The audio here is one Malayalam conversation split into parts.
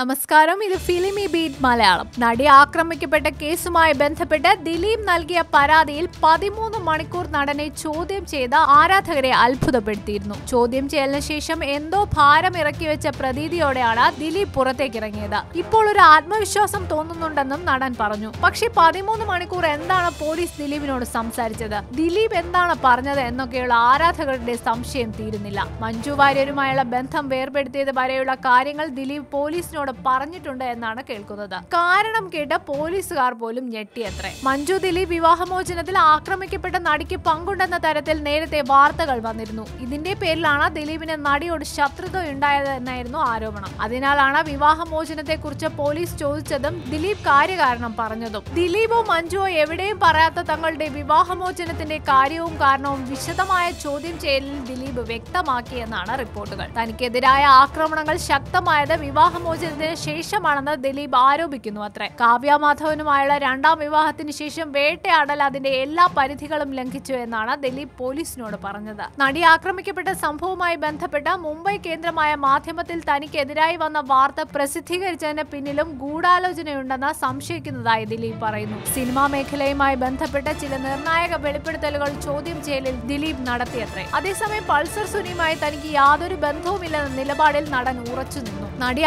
നമസ്കാരം. ഇത് ഫിലിമി ബീറ്റ് മലയാളം. നടി ആക്രമിക്കപ്പെട്ട കേസുമായി ബന്ധപ്പെട്ട് ദിലീപ് നൽകിയ പരാതിയിൽ പതിമൂന്ന് മണിക്കൂർ നടനെ ചോദ്യം ചെയ്ത ആരാധകരെ അത്ഭുതപ്പെടുത്തിയിരുന്നു. ചോദ്യം ചെയ്യലിന് ശേഷം എന്തോ ഭാരം ഇറക്കി വെച്ച പ്രതീതിയോടെയാണ് ദിലീപ് പുറത്തേക്കിറങ്ങിയത് ഇപ്പോൾ ഒരു ആത്മവിശ്വാസം തോന്നുന്നുണ്ടെന്നും നടൻ പറഞ്ഞു. പക്ഷേ പതിമൂന്ന് മണിക്കൂർ എന്താണ് പോലീസ് ദിലീപിനോട് സംസാരിച്ചത്? ദിലീപ് എന്താണ് പറഞ്ഞത് എന്നൊക്കെയുള്ള ആരാധകരുടെ സംശയം തീരുന്നില്ല. മഞ്ജു വാര്യരുമായുള്ള ബന്ധം വേർപെടുത്തിയത് വരെയുള്ള കാര്യങ്ങൾ ദിലീപ് പോലീസിനോട് പറഞ്ഞിട്ടുണ്ട് എന്നാണ് കേൾക്കുന്നത്. കാരണം കേട്ട പോലീസുകാർ പോലും ഞെട്ടിയത്രേ. മഞ്ജു ദിലീപ് വിവാഹമോചനത്തിൽ ആക്രമിക്കപ്പെട്ട നടിക്ക് പങ്കുണ്ടെന്ന തരത്തിൽ നേരത്തെ വാർത്തകൾ വന്നിരുന്നു. ഇതിന്റെ പേരിലാണ് ദിലീപിന് നടിയോട് ശത്രുത ഉണ്ടായത് എന്നായിരുന്നു ആരോപണം. അതിനാലാണ് വിവാഹമോചനത്തെ കുറിച്ച് പോലീസ് ചോദിച്ചതും ദിലീപ് കാര്യകാരണം പറഞ്ഞതും. ദിലീപോ മഞ്ജുവോ എവിടെയും പറയാത്ത തങ്ങളുടെ വിവാഹമോചനത്തിന്റെ കാര്യവും കാരണവും വിശദമായ ചോദ്യം ചെയ്യലിൽ ദിലീപ് വ്യക്തമാക്കിയെന്നാണ് റിപ്പോർട്ടുകൾ. തനിക്കെതിരായ ആക്രമണങ്ങൾ ശക്തമായത് വിവാഹമോചനത്തിന് ശേഷമാണെന്ന് ദിലീപ് ആരോപിക്കുന്നു അത്രേ. കാവ്യ മാധവനുമായുള്ള രണ്ടാം വിവാഹത്തിന് ശേഷം വേട്ടയാടൽ അതിന്റെ എല്ലാ പരിധികളും ലംഘിച്ചു എന്നാണ് ദിലീപ് പോലീസിനോട് പറഞ്ഞത്. നടി ആക്രമിക്കപ്പെട്ട സംഭവവുമായി ബന്ധപ്പെട്ട് മുംബൈ കേന്ദ്രമായ മാധ്യമത്തിൽ തനിക്കെതിരായി വന്ന വാർത്ത പ്രസിദ്ധീകരിച്ചതിന് പിന്നിലും ഗൂഢാലോചനയുണ്ടെന്ന് സംശയിക്കുന്നതായി ദിലീപ് പറയുന്നു. സിനിമാ മേഖലയുമായി ബന്ധപ്പെട്ട ചില നിർണായക വെളിപ്പെടുത്തലുകൾ ചോദ്യം ചെയ്യലിൽ ദിലീപ് നടത്തിയത്രേ. അതേസമയം പൾസർ സുനിയുമായി തനിക്ക് യാതൊരു ബന്ധവുമില്ലെന്ന നിലപാടിൽ നടൻ ഉറച്ചു നിന്നു. നടി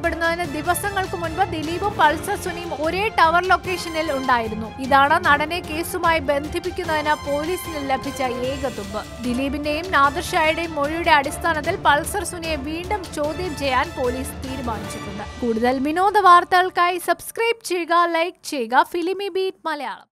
ആക്രമിക്കപ്പെടുന്നതിന് ദിവസങ്ങൾക്ക് മുൻപ് ദിലീപും പൾസർ സുനിയും ഒരേ ടവർ ലൊക്കേഷനിൽ ഉണ്ടായിരുന്നു. ഇതാണ് നടനെ കേസുമായി ബന്ധിപ്പിക്കുന്നതിന് പോലീസിന് ലഭിച്ച ഏക തുമ്പ്. ദിലീപിന്റെയും നാദർ ഷായുടെയും മൊഴിയുടെ അടിസ്ഥാനത്തിൽ പൾസർ സുനിയെ വീണ്ടും ചോദ്യം ചെയ്യാൻ പോലീസ് തീരുമാനിച്ചിട്ടുണ്ട്. കൂടുതൽ വിനോദ വാർത്തകൾക്കായി സബ്സ്ക്രൈബ് ചെയ്യുക ലൈക്ക് ചെയ്യുക. Filmibeat Malayalam.